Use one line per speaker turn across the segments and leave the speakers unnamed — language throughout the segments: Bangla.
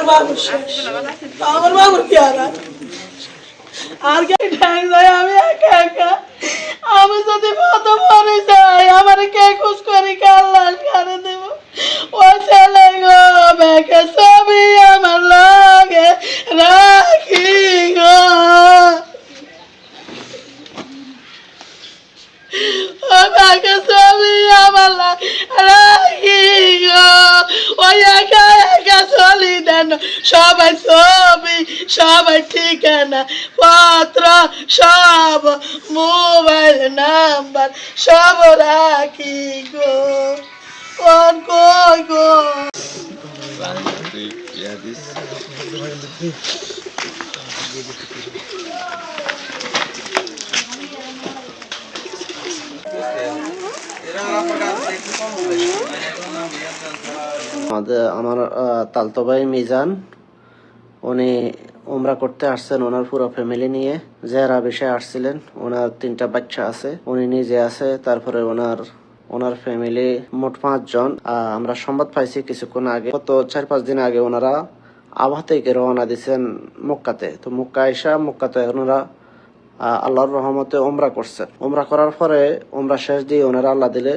আমার বাবুর আর কে ঠ্যাং যায় আমি একা একা আমি যদি প্রথম মরে যাই আমার কে খুশ করি কাল্লাস করে দেব ও ছেলে গো ব্যাকে ছবি আমার লাগে রাখি গো ও ব্যাকে ছবি আমার লাগে রাখি গো ওই একা দেন সবাই ছবি সবাই ঠিকানা। পত্র সব মোবাইল নাম্বার সব রাখি গো। কোন গো?
আমাদের, আমার তালতো ভাই মিজান, উনি উমরা করতে আসছেন ওনার পুরো ফ্যামিলি নিয়ে। যারা বিষয়ে আসছিলেন, ওনার তিনটা বাচ্চা আছে, উনি নিজে আছে, তারপরে ওনার ওনার ফ্যামিলি মোট পাঁচজন। আমরা সংবাদ পাইছি কিছুক্ষণ আগে। গত চার পাঁচ দিন আগে ওনারা আবহা থেকে রওনা দিয়েছেন মক্কাতে। তো মক্কা এসা মক্কাতে ওনারা আল্লাহর রহমতে ওমরা করছেন। ওমরা করার পরে ওমরা শেষ দিয়ে ওনারা আল্লাহ দিলে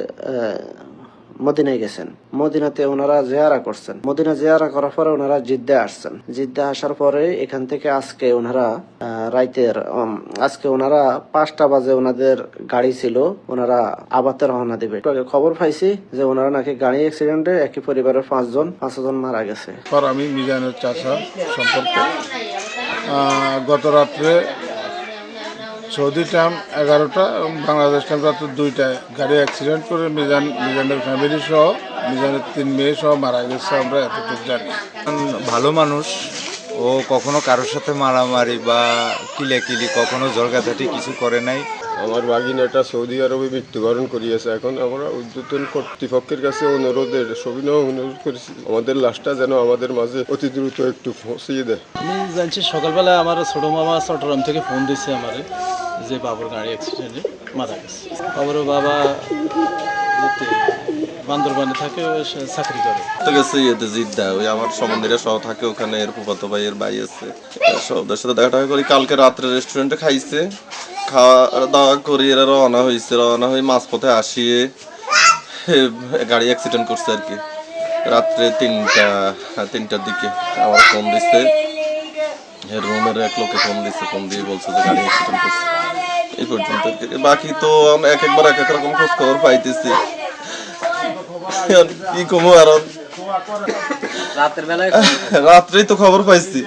মদিনায় গেছেন। মদিনাতে ওনারা জেয়ারা করছেন। মদিনা জেয়ারা করার পরে ওনারা জিদ্দা আসছেন। জিদ্দা আসার পরে এখান থেকে আজকে ওনারা রাইতের আজকে ওনারা পাঁচটা বাজে ওনাদের গাড়ি ছিল। ওনারা আবাতে রওনা দিবে। খবর পাইছি যে ওনারা নাকি গাড়ি অ্যাক্সিডেন্টে একই পরিবারের পাঁচজন পাঁচজন মারা গেছে।
আমি মিজানের চাচা সম্পর্কে গত রাত্রে সৌদি টাইম এগারোটা এবং বাংলাদেশ টাইম রাত্রে দুইটায়। গাড়ি অ্যাক্সিডেন্ট করে মিজান মিজানের ফ্যামিলি সহ মিজানের তিন মেয়ে সহ মারা গেছে আমরা এতটুকু জানি।
ভালো মানুষ ও কখনো কারোর সাথে মারামারি বা কিলাকিলি কখনো ঝরগাঝাটি কিছু করে নাই।
আমার বাগিনাটা সৌদি আরবে মৃত্যুবরণ করিয়েছে এখন। আমরা উদ্যোতন কর্তৃপক্ষের কাছে অনুরোধের সবিনয় অনুরোধ করেছি। আমাদের লাশটা যেন আমাদের মাঝে অতি দ্রুত একটু পৌঁছিয়ে দেয়।
আমি জানছি সকালবেলা আমার ছোটো মামা চট্টগ্রাম থেকে ফোন দিছে আমারে। যে বাবুর গাড়ি অ্যাক্সিডেন্টে মারা গেছে। বাবুর বাবা বান্দরবানে থাকে চাকরি করে।
তো গেছে ইয়েতে জিদ্দা ওই আমার সম্বন্ধীরা সহ থাকে ওখানে, এর ফুফাতো ভাইয়ের ভাই আছে। সবদের সাথে দেখা টাকা করি, কালকে রাত্রে রেস্টুরেন্টে খাইছে। খাওয়া দাওয়া করি, এরা রওনা হয়েছে রওনা হয়ে মাঝপথে আসিয়ে গাড়ি অ্যাক্সিডেন্ট করছে আর কি। রাত্রে তিনটা, তিনটার দিকে আমার ফোন দিচ্ছে রুমের এক লোকে ফোন দিচ্ছে ফোন দিয়ে বলছে যে গাড়ি অ্যাক্সিডেন্ট করছে। এই পর্যন্ত বাকি তো আমরা এক একবার এক এক রকম খোঁজ খবর পাইতেছি কি কমো আর? রাত্রেই তো খবর পাইছি।